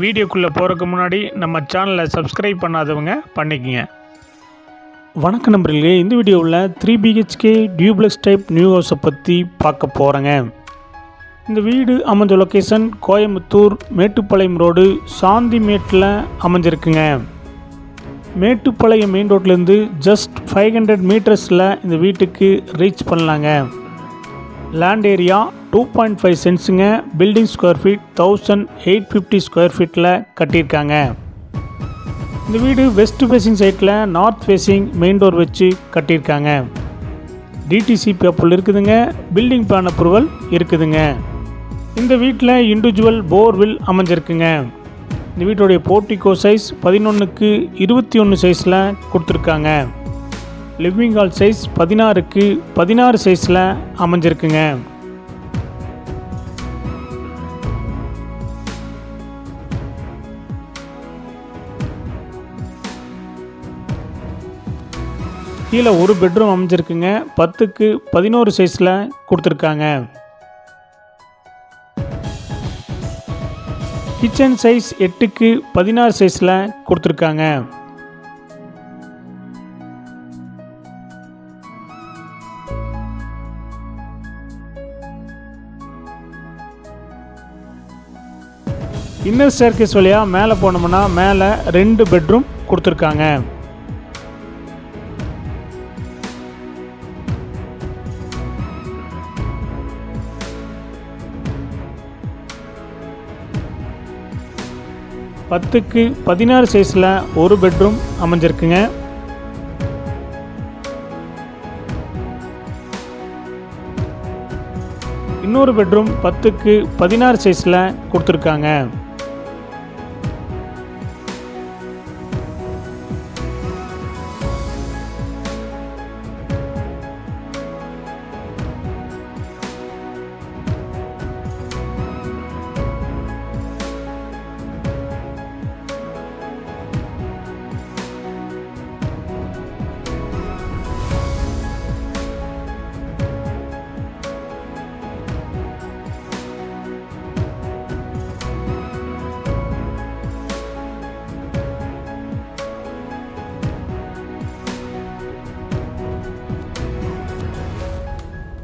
வீடியோக்குள்ளே போகிறதுக்கு முன்னாடி நம்ம சேனலை சப்ஸ்கிரைப் பண்ணாதவங்க பண்ணிக்கங்க. வணக்கம் நம்பர்களே இந்த வீடியோவில் three BHK duplex type new ஹவுஸை பற்றி பார்க்க போகிறேங்க இந்த வீடு அமைஞ்ச லொக்கேஷன் கோயம்புத்தூர் மேட்டுப்பாளையம் ரோடு சாந்திமேட்டில் அமைஞ்சிருக்குங்க. மேட்டுப்பாளையம் மெயின் ரோட்லேருந்து ஜஸ்ட் ஃபைவ் ஹண்ட்ரட் மீட்டர்ஸில் இந்த வீட்டுக்கு ரீச் பண்ணலாங்க. Land area two point five சென்ட்ஸுங்க building square feet thousand eight fifty square ஃபீட்டில் கட்டியிருக்காங்க. இந்த வீடு வெஸ்ட் ஃபேஸிங் சைட்டில் நார்த் ஃபேஸிங் மெயின் டோர் வச்சு கட்டியிருக்காங்க. டிடிசி அப்புள் இருக்குதுங்க பில்டிங் பிளான் அப்ரூவல் இருக்குதுங்க. இந்த வீட்டில் இண்டிவிஜுவல் போர்வில் அமைஞ்சிருக்குங்க. இந்த வீட்டுடைய போர்ட்டிகோ சைஸ் பதினொன்றுக்கு இருபத்தி ஒன்று சைஸில் கொடுத்துருக்காங்க. லிவிங் ஹால் சைஸ் பதினாறுக்கு பதினாறு சைஸில் அமைஞ்சிருக்குங்க. கீழே ஒரு பெட்ரூம் அமைஞ்சிருக்குங்க. பத்துக்கு பதினோரு சைஸில் கொடுத்துருக்காங்க. கிச்சன் சைஸ் எட்டுக்கு பதினாறு சைஸில் கொடுத்துருக்காங்க. இன்னர் ஸ்டேர்கேஸ் வழியாக மேலே போனோம்னா மேலே ரெண்டு பெட்ரூம் கொடுத்துருக்காங்க. பத்துக்கு பதினாறு சைஸில் ஒரு பெட்ரூம் அமைஞ்சிருக்குங்க. இன்னொரு பெட்ரூம் பத்துக்கு பதினாறு சைஸில் கொடுத்துருக்காங்க.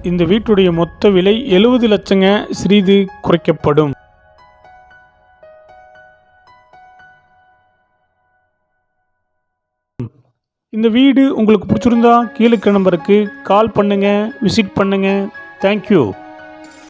இந்த வீட்டுடைய மொத்த விலை எழுபது லட்சங்க சிறிது குறைக்கப்படும். இந்த வீடு உங்களுக்கு பிடிச்சிருந்தா கீழே நம்பருக்கு கால் பண்ணுங்கள் விசிட் பண்ணுங்கள் தேங்க்யூ